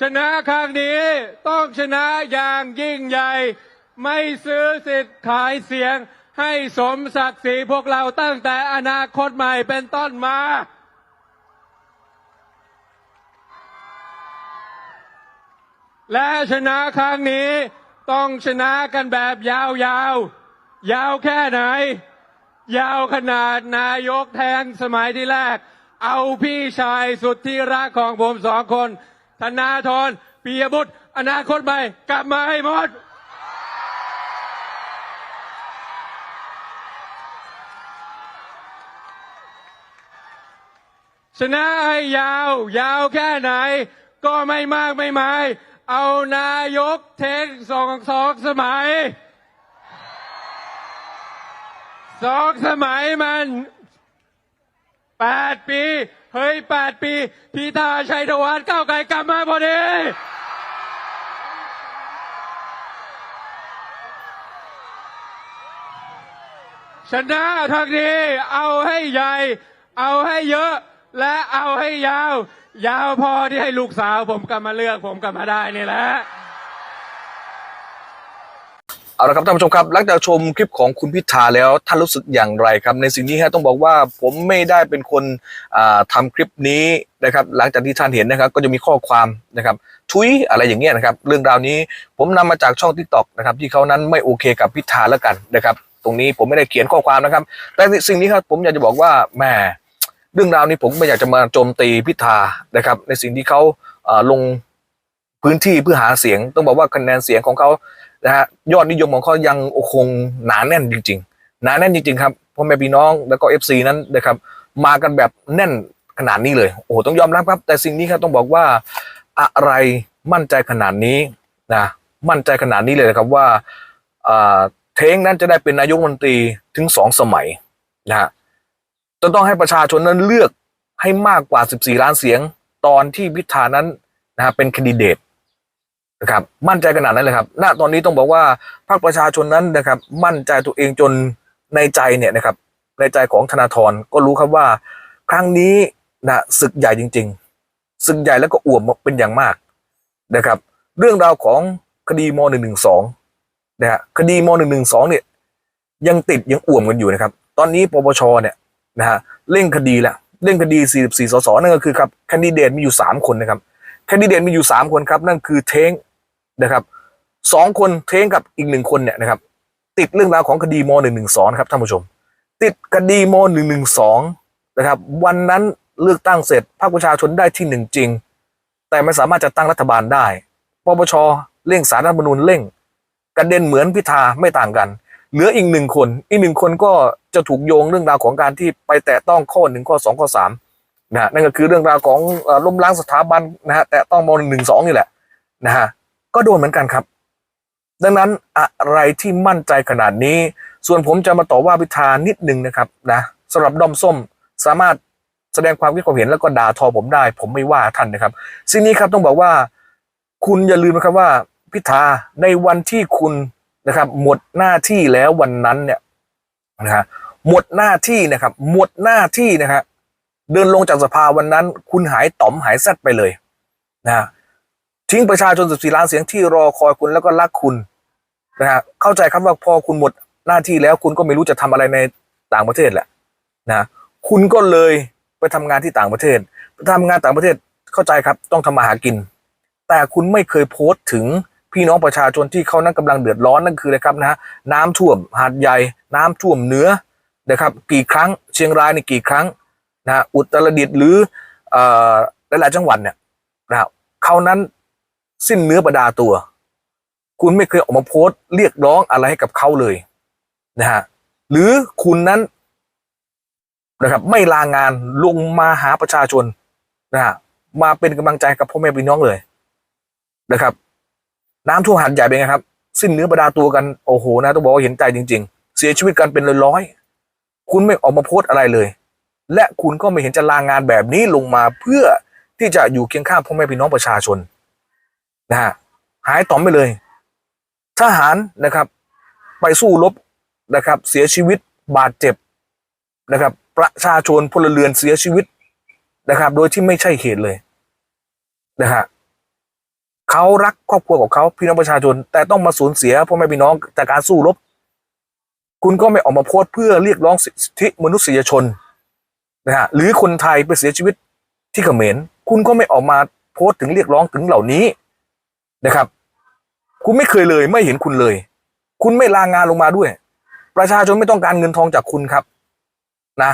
ชนะครั้งนี้ต้องชนะอย่างยิ่งใหญ่ ไม่ซื้อสิทธิ์ขายเสียง ให้สมศักดิ์ศรีพวกเราตั้งแต่อนาคตใหม่เป็นต้นมา และชนะครั้งนี้ต้องชนะกันแบบยาวๆยาวแค่ไหน ยาวขนาดนายกแทงสมัยที่แรก เอาพี่ชายสุดที่รักของผมสองคน ธนาธรปียบุตร อนาคตใหม่ กลับมาให้หมด ชนะให้ยาว ยาวแค่ไหน ก็ไม่มากไม่หมาย เอานายกเทคสองสองสมัยสองสมัยมันแปดปี เฮ้ยแปดปีพิธาชัยธวัฒน์ก้าวไกลกลับมาพอดีชนะทางนี้เอาให้ใหญ่ เอาให้เยอะ และเอาให้ยาว ยาวพอที่ให้ลูกสาวผมกลับมาเลือกผมกลับมาได้นี่แหละ เอาละครับท่านผู้ชมครับหลังจากชมคลิปของคุณพิธาแล้วท่านรู้สึกอย่างไรครับ ในสิ่งนี้ฮะต้องบอกว่าผมไม่ได้เป็นคนทำาคลิปนี้นะครับ หลังจากที่ท่านเห็นนะครับ ก็จะมีข้อความนะครับทุยอะไรอย่างเงี้ยนะครับ เรื่องราวนี้ผมนำมาจากช่องทิกตอกนะครับที่เขานั้นไม่โอเคกับพิธาแล้วกันนะครับ ตรงนี้ผมไม่ได้เขียนข้อความนะครับ แต่สิ่งนี้ครับผมอยากจะบอกว่าแหมเรื่องราวนี้ผมไม่อยากจะมาโจมตีพิธานะครับ ในสิ่งที่เขาลงพื้นที่เพื่อหาเสียง ต้องบอกว่าคะแนนเสียงของเขา นะฮะยอดนิยมของเขายังคงหนาแน่นจริง ๆ หนาแน่นจริง ๆ ครับพ่อแม่พี่น้องแล้วก็เอฟซีนั้นนะครับมากันแบบแน่นขนาดนี้เลยโอ้โหต้องยอมรับครับ แต่สิ่งนี้ครับต้องบอกว่าอะไรมั่นใจขนาดนี้นะมั่นใจขนาดนี้เลยนะครับว่าเท้งนั้นจะได้เป็นนายกมนตรีถึงสองสมัยนะฮะจะต้องให้ประชาชนนั้นเลือกให้มากกว่า 14 ล้านเสียง ตอนที่พิธานั้นนะฮะเป็นคนดิเดต นะครับมั่นใจขนาดนั้นเลยครับ ณตอนนี้ต้องบอกว่าพรรคประชาชนนั้นนะครับ มั่นใจตัวเองจนในใจเนี่ยนะครับในใจของธนาธรก็รู้ครับว่า ครั้งนี้นะศึกใหญ่จริง ๆ ศึกใหญ่แล้วก็อ่วมเป็นอย่างมากนะครับ เรื่องราวของคดีม .112 นะฮะคดีม .112 เนี่ยยังติดยังอ่วมกันอยู่นะครับ ตอนนี้ปปชเนี่ยนะฮะเร่งคดีแล้วเร่งคดี 44 สสนั่นก็คือครับแคนดิเดตมีอยู่ 3 คนนะครับแคนดิเดตมีอยู่สามคนครับ นั่นคือเท้ง นะครับสองคนเท้งกับอีกหนึ่งคนเนี่ยนะครับ ติดเรื่องราวของคดีมหนึ่งหนึ่งสองครับท่านผู้ชม ติดคดีมหนึ่งหนึ่งสองนะครับ วันนั้นเลือกตั้งเสร็จพรรคประชาชนได้ที่หนึ่งจริง แต่ไม่สามารถจะตั้งรัฐบาลได้ปปชเร่งสารรัฐมนูญเร่งกระเด็นเหมือนพิธาไม่ต่างกัน เหลืออีกหนึ่งคน อีกหนึ่งคนก็จะถูกโยงเรื่องราวของการที่ไปแตะต้องข้อหนึ่งข้อสองข้อสามนะนั่นก็คือเรื่องราวของล้มล้างสถาบันนะฮะแต่ต้องมหนึ่งสองนี่แหละนะฮะ ก็โดนเหมือนกันครับ ดังนั้นอะไรที่มั่นใจขนาดนี้ ส่วนผมจะมาต่อว่าพิธานิดนึงนะครับนะสำหรับด้อมส้มสามารถแสดงความคิดความเห็นแล้วก็ด่าทอผมได้ ผมไม่ว่าท่านนะครับ สิ่งนี้ครับต้องบอกว่า คุณอย่าลืมนะครับว่าพิธาในวันที่คุณนะครับ หมดหน้าที่แล้ววันนั้นเนี่ยนะฮะหมดหน้าที่นะครับ หมดหน้าที่นะครับเดินลงจากสภาวันนั้น คุณหายต่อมหายแซดไปเลยนะ ทิ้งประชาชน 14 ล้านเสียงที่รอคอยคุณแล้วก็รักคุณนะฮะเข้าใจครับว่าพอคุณหมดหน้าที่แล้วคุณก็ไม่รู้จะทำอะไรในต่างประเทศแหละนะคุณก็เลยไปทำงานที่ต่างประเทศไปทำงานต่างประเทศเข้าใจครับต้องทำมาหากิน แต่คุณไม่เคยโพสต์ถึงพี่น้องประชาชนที่เขานั้นกำลังเดือดร้อนนั่นคืออะไรครับนะฮะน้ำท่วมหาดใหญ่ น้ำท่วมเหนือนะครับ กี่ครั้งเชียงรายนี่กี่ครั้งนะอุตรดิตถ์หรือเอ่อหลายๆจังหวัดเนี่ยนะเขานั้น สิ้นเนื้อประดาตัว คุณไม่เคยออกมาโพสต์เรียกร้องอะไรให้กับเขาเลยนะฮะหรือคุณนั้นนะครับ ไม่ลางานลงมาหาประชาชนนะฮะมาเป็นกำลังใจกับพ่อแม่พี่น้องเลยนะครับ น้ำท่วมหันใหญ่เป็นไงครับ สิ้นเนื้อประดาตัวกันโอ้โหนะต้องบอกว่าเห็นใจจริง ๆ เสียชีวิตกันเป็นร้อยๆคุณไม่ออกมาโพสต์อะไรเลย และคุณก็ไม่เห็นจะลางงานแบบนี้ลงมาเพื่อที่จะอยู่เคียงข้างพ่อแม่พี่น้องประชาชน นะฮะหายต่อมไปเลย ทหารนะครับ ไปสู้รบนะครับ เสียชีวิตบาดเจ็บนะครับ ประชาชนพลเรือนเสียชีวิตนะครับ โดยที่ไม่ใช่เหตุเลยนะฮะเขารักครอบครัวของเขาพี่น้องประชาชน แต่ต้องมาสูญเสียพ่อแม่พี่น้องจากการสู้รบ คุณก็ไม่ออกมาโพสเพื่อเรียกร้องสิทธิมนุษยชนนะฮะหรือคนไทยไปเสียชีวิตที่เขมรคุณก็ไม่ออกมาโพสต์ถึงเรียกร้องถึงเหล่านี้ นะครับ คุณไม่เคยเลยไม่เห็นคุณเลย คุณไม่ลางานลงมาด้วย ประชาชนไม่ต้องการเงินทองจากคุณครับนะ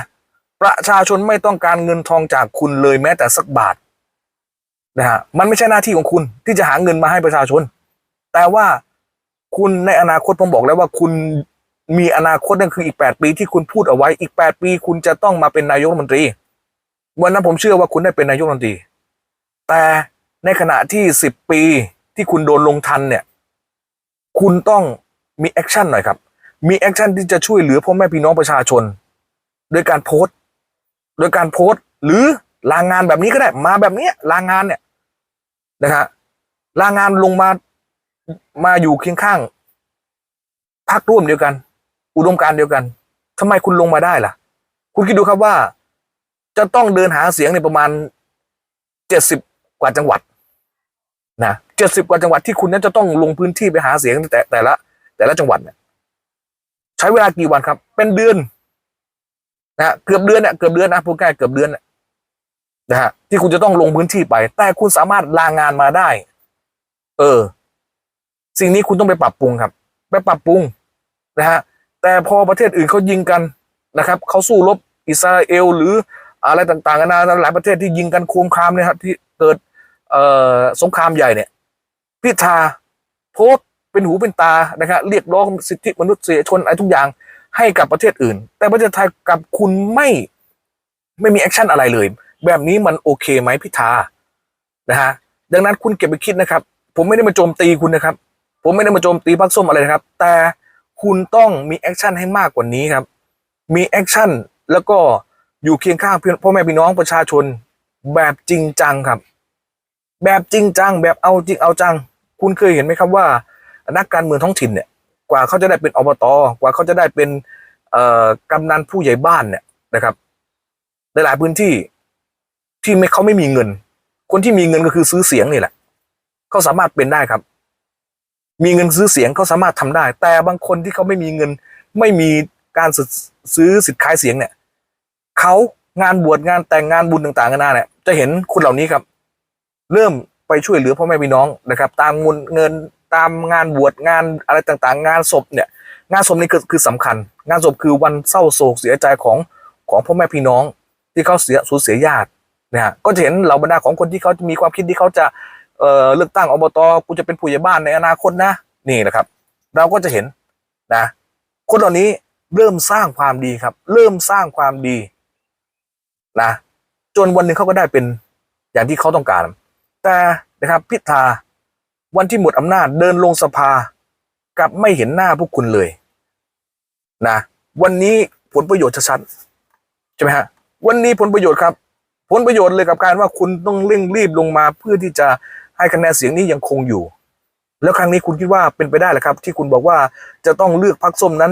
ประชาชนไม่ต้องการเงินทองจากคุณเลยแม้แต่สักบาทนะฮะมันไม่ใช่หน้าที่ของคุณที่จะหาเงินมาให้ประชาชน แต่ว่าคุณในอนาคตผมบอกแล้วว่าคุณมีอนาคตนั่นคืออีกแปดปีที่คุณพูดเอาไว้อีกแปดปี คุณจะต้องมาเป็นนายกรัฐมนตรีวันนั้นผมเชื่อว่าคุณได้เป็นนายกรัฐมนตรี แต่ในขณะที่สิบปี ที่คุณโดนลงทันเนี่ย คุณต้องมีแอคชั่นหน่อยครับ มีแอคชั่นที่จะช่วยเหลือพ่อแม่พี่น้องประชาชน โดยการโพสต์ โดยการโพสต์ หรือลางงานแบบนี้ก็ได้ มาแบบนี้ลางงานเนี่ยนะฮะลางงานลงมามาอยู่เคียงข้างพักร่วมเดียวกัน อุดมการเดียวกันทำไมคุณลงมาได้ล่ะ คุณคิดดูครับว่า จะต้องเดินหาเสียงในประมาณเจ็ดสิบกว่าจังหวัด นะเจ็ดสิบกว่าจังหวัดที่คุณนั้นจะต้องลงพื้นที่ไปหาเสียงแต่แต่ละ แต่ละจังหวัดเนี่ยใช้เวลากี่วันครับ เป็นเดือนนะเกือบเดือนเนี่ยเกือบเดือนนะพูดง่ายเกือบเดือนนะฮะที่คุณจะต้องลงพื้นที่ไป แต่คุณสามารถลางานมาได้ เออ สิ่งนี้คุณต้องไปปรับปรุงครับ ไปปรับปรุงนะฮะแต่พอประเทศอื่นเขายิงกันนะครับเขาสู้รบอิสราเอลหรืออะไรต่างๆนานาหลายประเทศที่ยิงกันโคมคามเนี่ยครับที่เกิด สงครามใหญ่เนี่ยพิธาโพสเป็นหูเป็นตานะครับเรียกร้องสิทธิมนุษยชนอะไรทุกอย่างให้กับประเทศอื่น แต่ประเทศไทยกับคุณไม่ไม่มีแอคชั่นอะไรเลย แบบนี้มันโอเคไหมพิธานะฮะดังนั้นคุณเก็บไปคิดนะครับ ผมไม่ได้มาโจมตีคุณนะครับ ผมไม่ได้มาโจมตีพรรคส้มอะไรนะครับ แต่คุณต้องมีแอคชั่นให้มากกว่านี้ครับ มีแอคชั่นแล้วก็อยู่เคียงข้างพ่อแม่พี่น้องประชาชนแบบจริงจังครับ แบบจริงจังแบบเอาจริงเอาจัง คุณเคยเห็นไหมครับว่า นักการเมืองท้องถิ่นเนี่ย กว่าเขาจะได้เป็นอบตกว่าเขาจะได้เป็นกำนันผู้ใหญ่บ้านเนี่ยนะครับในหลายพื้นที่ที่ไม่เขาไม่มีเงิน คนที่มีเงินก็คือซื้อเสียงนี่แหละเขาสามารถเป็นได้ครับ มีเงินซื้อเสียงเขาสามารถทำได้ แต่บางคนที่เขาไม่มีเงิน ไม่มีการซื้อสิทธิ์ขายเสียงเนี่ยเขางานบวชงานแต่งงานบุญต่างๆกันานาเนี่ยจะเห็นคนเหล่านี้ครับ เริ่มไปช่วยเหลือพ่อแม่พี่น้องนะครับ ตามเงินเงินตามงานบวชงานอะไรต่างๆ งานศพเนี่ย งานศพนี่คือคือสำคัญ งานศพคือวันเศร้าโศกเสียใจของของพ่อแม่พี่น้องที่เขาเสียสูญเสียญาตินะฮะก็จะเห็นเหล่าบรรดาของคนที่เขามีความคิดที่เขาจะเอ่อเลือกตั้งอบตกูจะเป็นผู้ใหญ่บ้านในอนาคตนะนี่นะครับ เราก็จะเห็นนะคนเหล่านี้เริ่มสร้างความดีครับ เริ่มสร้างความดีนะจนวันหนึ่งเขาก็ได้เป็นอย่างที่เขาต้องการ แต่นะครับพิธาวันที่หมดอำนาจเดินลงสภากลับไม่เห็นหน้าพวกคุณเลยนะวันนี้ผลประโยชน์ชัดใช่ไหมฮะวันนี้ผลประโยชน์ครับ ผลประโยชน์เลยกับการว่าคุณต้องเร่งรีบลงมาเพื่อที่จะให้คะแนนเสียงนี้ยังคงอยู่ แล้วครั้งนี้คุณคิดว่าเป็นไปได้หรือครับ ที่คุณบอกว่าจะต้องเลือกพรรคส้มนั้น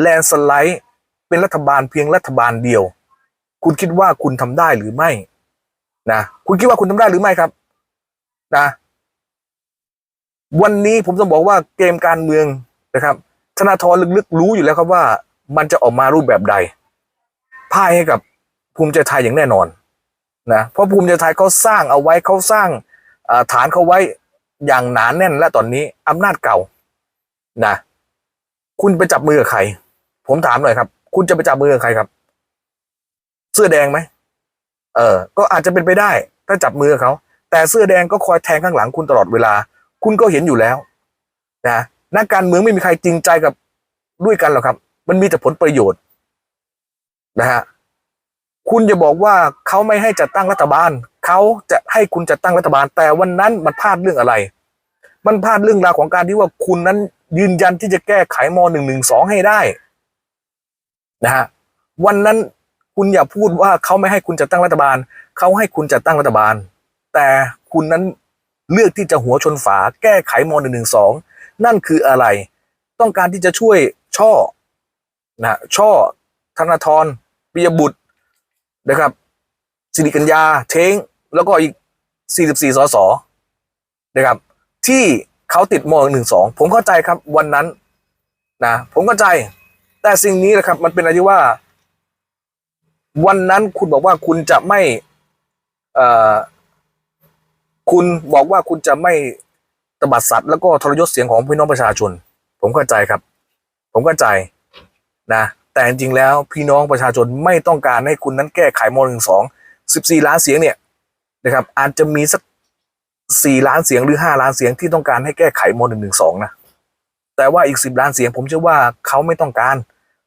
แลนสไลด์เป็นรัฐบาลเพียงรัฐบาลเดียว คุณคิดว่าคุณทำได้หรือไม่นะคุณคิดว่าคุณทำได้หรือไม่ครับ นะ วันนี้ผมต้องบอกว่าเกมการเมืองนะครับ ธนาธรลึกๆรู้อยู่แล้วครับว่ามันจะออกมารูปแบบใดพ่ายให้กับภูมิใจไทยอย่างแน่นอนนะเพราะภูมิใจไทยเขาสร้างเอาไว้เขาสร้างาฐานเขาไว้อย่างหนานแน่นและตอนนี้อำนาจเก่านะคุณไปจับมือกับใคร ผมถามหน่อยครับ คุณจะไปจับมือกับใครครับ เสื้อแดงไหมเออ ก็อาจจะเป็นไปได้ ถ้าจับมือเขา แต่เสื้อแดงก็คอยแทงข้างหลังคุณตลอดเวลา คุณก็เห็นอยู่แล้วนะนักการเมืองไม่มีใครจริงใจกับด้วยกันหรอกครับ มันมีแต่ผลประโยชน์นะฮะคุณจะบอกว่าเขาไม่ให้จัดตั้งรัฐบาลเขาจะให้คุณจัดตั้งรัฐบาล แต่วันนั้นมันพลาดเรื่องอะไร มันพลาดเรื่องราวของการที่ว่าคุณนั้นยืนยันที่จะแก้ไขมหนึ่งหนึ่งสองให้ได้นะฮะวันนั้นคุณอย่าพูดว่าเขาไม่ให้คุณจัดตั้งรัฐบาลเขาให้คุณจัดตั้งรัฐบาล แต่คุณนั้นเลือกที่จะหัวชนฝาแก้ไขมหนึ่งหนึ่งสองนั่นคืออะไร ต้องการที่จะช่วยช่อนะช่อธนาธรปิยบุตรนะครับสิริกัญญาเช้งแล้วก็อีก 44 สสนะครับ ที่เขาติดมหนึ่งสองผมเข้าใจครับวันนั้นนะผมเข้าใจ แต่สิ่งนี้นะครับ มันเป็นอะไรที่ว่า วันนั้นคุณบอกว่าคุณจะไม่เอ่อ คุณบอกว่าคุณจะไม่ตบัดสัตว์แล้วก็ทรยศเสียงของพี่น้องประชาชน ผมเข้าใจครับ ผมเข้าใจนะ แต่จริงๆแล้วพี่น้องประชาชนไม่ต้องการให้คุณนั้นแก้ไขมหนึ่งสองสิบสี่ล้านเสียงเนี่ยนะครับ อาจจะมีสักสี่ล้านเสียงหรือห้าล้านเสียงที่ต้องการให้แก้ไขมหนึ่งหนึ่งสองนะแต่ว่าอีกสิบล้านเสียง ผมเชื่อว่าเขาไม่ต้องการ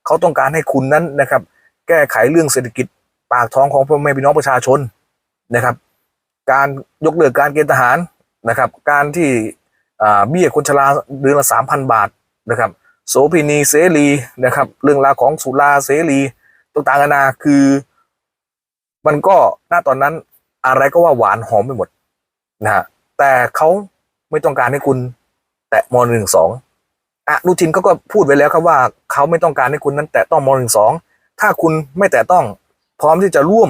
เขาต้องการให้คุณนั้นนะครับ แก้ไขเรื่องเศรษฐกิจปากท้องของพ่อแม่พี่น้องประชาชนนะครับ การยกเลิกการเกณฑ์ทหารนะครับ การที่เบี้ยคนชราเดือนละสามพันบาทนะครับ โสเภณีเสรีนะครับ เรื่องราวของสุราเสรีต่างๆนานาคือ มันก็ณตอนนั้นอะไรก็ว่าหวานหอมไปหมดนะฮะแต่เขาไม่ต้องการให้คุณแตะมหนึ่งสองอนุทินเขาก็พูดไว้แล้วครับว่าเขาไม่ต้องการให้คุณนั้นแตะต้องมหนึ่งสองถ้าคุณไม่แตะต้องพร้อมที่จะร่วม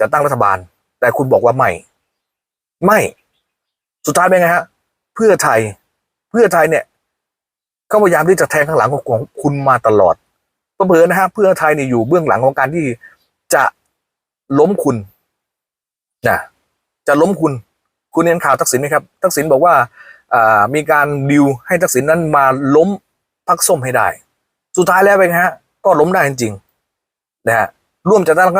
จะตั้งรัฐบาล แต่คุณบอกว่าไม่ ไม่ สุดท้ายเป็นไงฮะ เพื่อไทย เพื่อไทยเนี่ยเขาพยายามที่จะแทงข้างหลังของของคุณมาตลอดเผลอนะฮะเพื่อไทยเนี่ยอยู่เบื้องหลังของการที่จะล้มคุณนะจะล้มคุณ คุณเห็นข่าวทักษิณไหมครับ ทักษิณบอกว่าอ่ามีการดิวให้ทักษิณนั้นมาล้มพักส้มให้ได้ สุดท้ายแล้วเป็นไงฮะ ก็ล้มได้จริงๆนะฮะร่วมจะตั้ง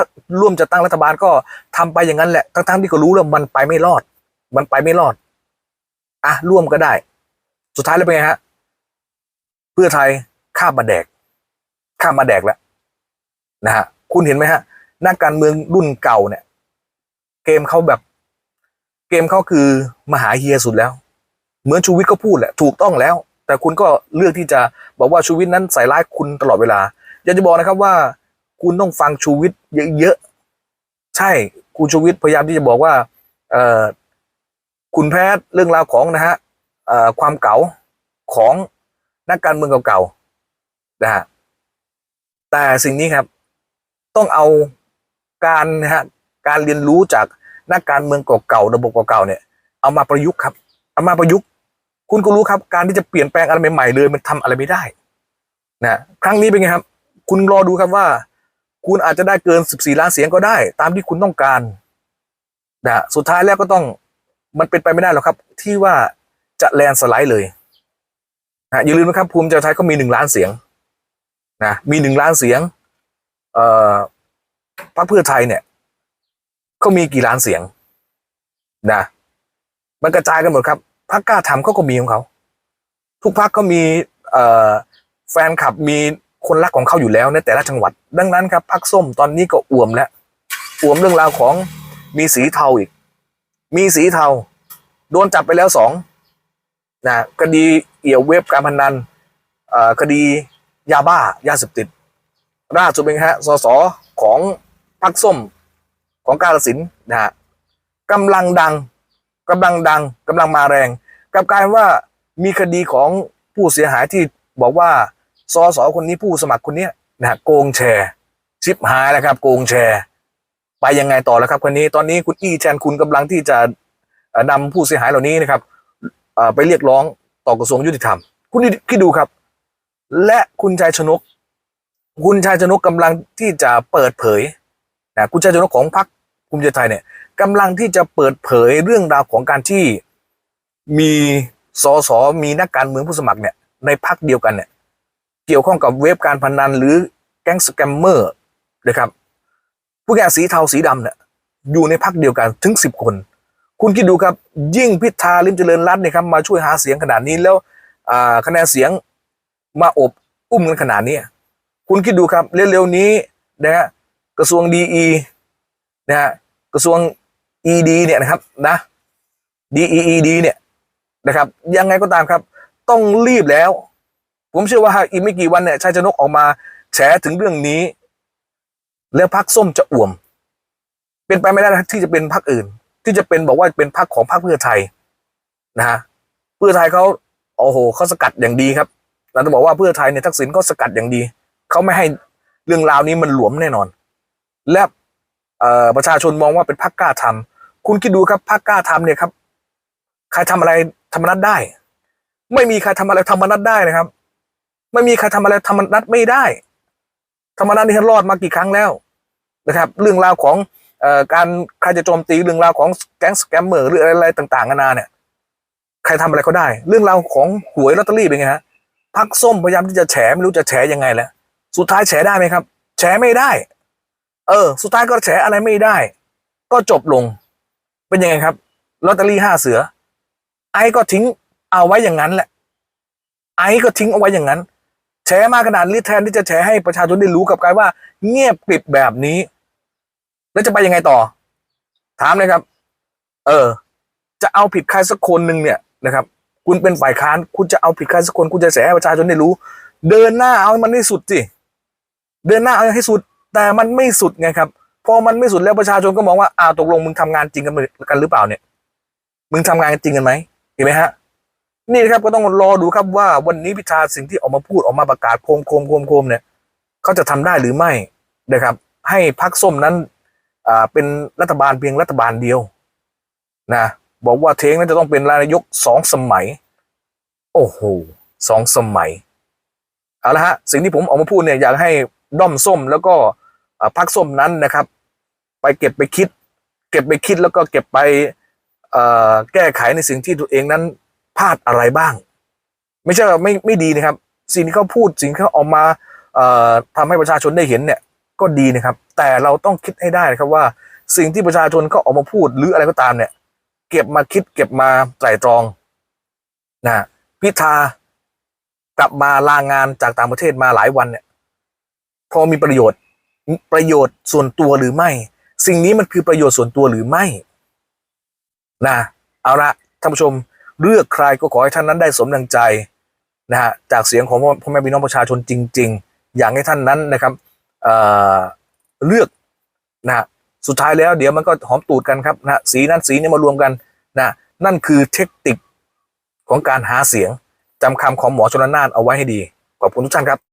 ร่วมจะตั้งรัฐบาลก็ทำไปอย่างนั้นแหละทั้งๆที่ก็รู้แล้วมันไปไม่รอด มันไปไม่รอด อะ ร่วมก็ได้ สุดท้ายแล้วเป็นไงฮะ เพื่อไทยข้ามมาแดก ข้ามมาแดกแล้วนะฮะ คุณเห็นไหมฮะ นักการเมืองรุ่นเก่าเนี่ย เกมเขาแบบ เกมเขาคือมหาเฮียสุดแล้ว เหมือนชูวิทย์ก็พูดแหละ ถูกต้องแล้ว แต่คุณก็เลือกที่จะบอกว่าชูวิทย์นั้นใส่ร้ายคุณตลอดเวลา อยากจะบอกนะครับว่า คุณต้องฟังชูวิทย์เยอะๆ ใช่ คุณชูวิทย์พยายามที่จะบอกว่า เอ่อ คุณแพ้เรื่องราวของนะฮะความเก่าของนักการเมืองเก่าๆนะฮะแต่สิ่งนี้ครับต้องเอาการนะฮะการเรียนรู้จากนักการเมืองเก่าๆระบบเก่าๆเนี่ยเอามาประยุกต์ครับ เอามาประยุกต์ คุณก็รู้ครับ การที่จะเปลี่ยนแปลงอะไรใหม่ๆเลย มันทำอะไรไม่ได้นะครั้งนี้เป็นไงครับ คุณรอดูครับว่า คุณอาจจะได้เกิน 14 ล้านเสียงก็ได้ ตามที่คุณต้องการนะสุดท้ายแล้วก็ต้อง มันเป็นไปไม่ได้หรอกครับ ที่ว่าจะแลนสไลด์เลยนะอย่าลืมนะครับ ภูมิใจไทยก็มีหนึ่งล้านเสียงนะมีหนึ่งล้านเสียง เอ่อพรรคเพื่อไทยเนี่ยเขามีกี่ล้านเสียงนะมันกระจายกันหมดครับพรรคกล้าทำเขาก็มีของเขาทุกพรรคก็มีเอ่อแฟนคลับมีคนรักของเขาอยู่แล้วในแต่ละจังหวัด ดังนั้นครับพรรคส้มตอนนี้ก็อ่วมแล้วอ่วมเรื่องราวของมีสีเทาอีก มีสีเทา โดนจับไปแล้วสองนะคดีเอี่ยวเว็บการพนันคดียาบ้ายาเสพติดล่าสุดเป็นไงฮะสสของพรรคส้มของกาลสินนะฮะกำลังดังกำลังดังกำลังมาแรงกับกายเป็นว่ามีคดีของผู้เสียหายที่บอกว่าสสคนนี้ผู้สมัครคนนี้นะฮะโกงแชร์ชิปหายแล้วครับ โกงแชร์ ไปยังไงต่อแล้วครับคนนี้ตอนนี้คุณอี้แทนคุณกำลังที่จะเอ่อนำผู้เสียหายเหล่านี้นะครับไปเรียกร้องต่อกระทรวงยุติธรรม คุณคิดดูครับ และคุณชายชนก คุณชายชนกกำลังที่จะเปิดเผยนะคุณชายชนกของพรรคภูมิใจไทยเนี่ยกำลังที่จะเปิดเผยเรื่องราวของการที่มีสสมีนักการเมืองผู้สมัครเนี่ยในพรรคเดียวกันเนี่ยเกี่ยวข้องกับเว็บการพนันหรือแก๊งสแกมเมอร์นะครับ ผู้แก่สีเทาสีดำเนี่ยอยู่ในพักเดียวกันถึงสิบคน คุณคิดดูครับ ยิ่งพิธาลิมเจริญรัตน์เนี่ยครับมาช่วยหาเสียงขนาดนี้แล้วคะแนนเสียงมาอบอุ้มกันขนาดนี้คุณคิดดูครับเร็วๆนี้นะฮะกระทรวงดีนะฮะกระทรวง ED เนี่ยนะครับนะ DEED เนี่ยนะครับ ยังไงก็ตามครับ ต้องรีบแล้ว ผมเชื่อว่าอีกไม่กี่วันเนี่ยชายชนกออกมาแฉถึงเรื่องนี้ แล้วพักส้มจะอ่วม เป็นไปไม่ได้ที่จะเป็นพักอื่น ที่จะเป็นบอกว่าเป็นพักของพรรคเพื่อไทยนะฮะเพื่อไทยเขาโอ้โหเขาสกัดอย่างดีครับเราจะบอกว่าเพื่อไทยเนี่ยทักษิณก็สกัดอย่างดีเขาไม่ให้เรื่องราวนี้มันหลวมแน่นอน และประชาชนมองว่าเป็นพักกล้าทำคุณคิดดูครับพักกล้าทำเนี่ยครับใครทำอะไรธรรมนัตได้ ไม่มีใครทำอะไรธรรมนัตได้นะครับ ไม่มีใครทำอะไรธรรมนัตไม่ได้ ธรรมนัตนี่รอดมากี่ครั้งแล้วนะครับ เรื่องราวของอการใครจะโจมตีเรื่องราวของแก๊งสแกมเมอร์หรืออะไรต่างๆนานาเนี่ย ใครทำอะไรเขาได้ เรื่องราวของหวยลอตเตอรี่เป็นไงฮะพักส้มพยายามที่จะแฉไม่รู้จะแฉยังไงแล้วสุดท้ายแฉได้ไหมครับ แฉไม่ได้ เออ สุดท้ายก็แฉอะไรไม่ได้ ก็จบลง เป็นยังไงครับลอตเตอรี่ห้าเสือ ไอ้ก็ทิ้งเอาไว้อย่างนั้นแหละ ไอ้ก็ทิ้งเอาไว้อย่างนั้น แฉมาขนาดนี้แทนที่จะแฉให้ประชาชนได้รู้กับการว่า เงียบกริบแบบนี้ แล้วจะไปยังไงต่อ ถามเลยครับ เออ จะเอาผิดใครสักคนหนึ่งเนี่ยนะครับ คุณเป็นฝ่ายค้าน คุณจะเอาผิดใครสักคน คุณจะแฉให้ประชาชนได้รู้ เดินหน้าเอาให้มันให้สุดสิเดินหน้าเอาให้สุด แต่มันไม่สุดไงครับพอมันไม่สุดแล้วประชาชนก็มองว่าอ้าวตกลงมึงทำงานจริงกันกันหรือเปล่าเนี่ย มึงทำงานกันจริงกันไหมเห็นไหมฮะ นี่นะครับก็ต้องรอดูครับว่าวันนี้พิธาสิ่งที่ออกมาพูดออกมาประกาศโคมโคมโคมโคมเนี่ยเขาจะทำได้หรือไม่นะครับ ให้พักส้มนั้นอ่าเป็นรัฐบาลเพียงรัฐบาลเดียวนะบอกว่าเทงนั้นจะต้องเป็นนายกสองสมัย โอ้โหสองสมัยเอาละฮะสิ่งที่ผมออกมาพูดเนี่ยอยากให้ด้อมส้มแล้วก็อ่าพักส้มนั้นนะครับ ไปเก็บไปคิด เก็บไปคิดแล้วก็เก็บไปอ่อแก้ไขในสิ่งที่ตัวเองนั้น พลาดอะไรบ้าง ไม่ใช่ไม่ไม่ดีนะครับ สิ่งที่เขาพูดสิ่งที่เขาออกมาเอ่อทำให้ประชาชนได้เห็นเนี่ยก็ดีนะครับ แต่เราต้องคิดให้ได้นะครับว่า สิ่งที่ประชาชนเขาออกมาพูดหรืออะไรก็ตามเนี่ย เก็บมาคิดเก็บมาไตร่ตรองนะพิธากลับมาลางานจากต่างประเทศมาหลายวันเนี่ย พอมีประโยชน์ประโยชน์ส่วนตัวหรือไม่ สิ่งนี้มันคือประโยชน์ส่วนตัวหรือไม่นะเอาละท่านผู้ชม เลือกใครก็ขอให้ท่านนั้นได้สมดังใจนะฮะจากเสียงของพ่อแม่พี่น้องประชาชนจริง ๆ อย่างให้ท่านนั้นนะครับเเลือกนะฮะสุดท้ายแล้วเดี๋ยวมันก็หอมตูดกันครับนะสีนั้นสีนี้มารวมกันนะนั่นคือเทคนิคของการหาเสียงจำคำของหมอชนละนานเอาไว้ให้ดี ขอบคุณทุกท่านครับ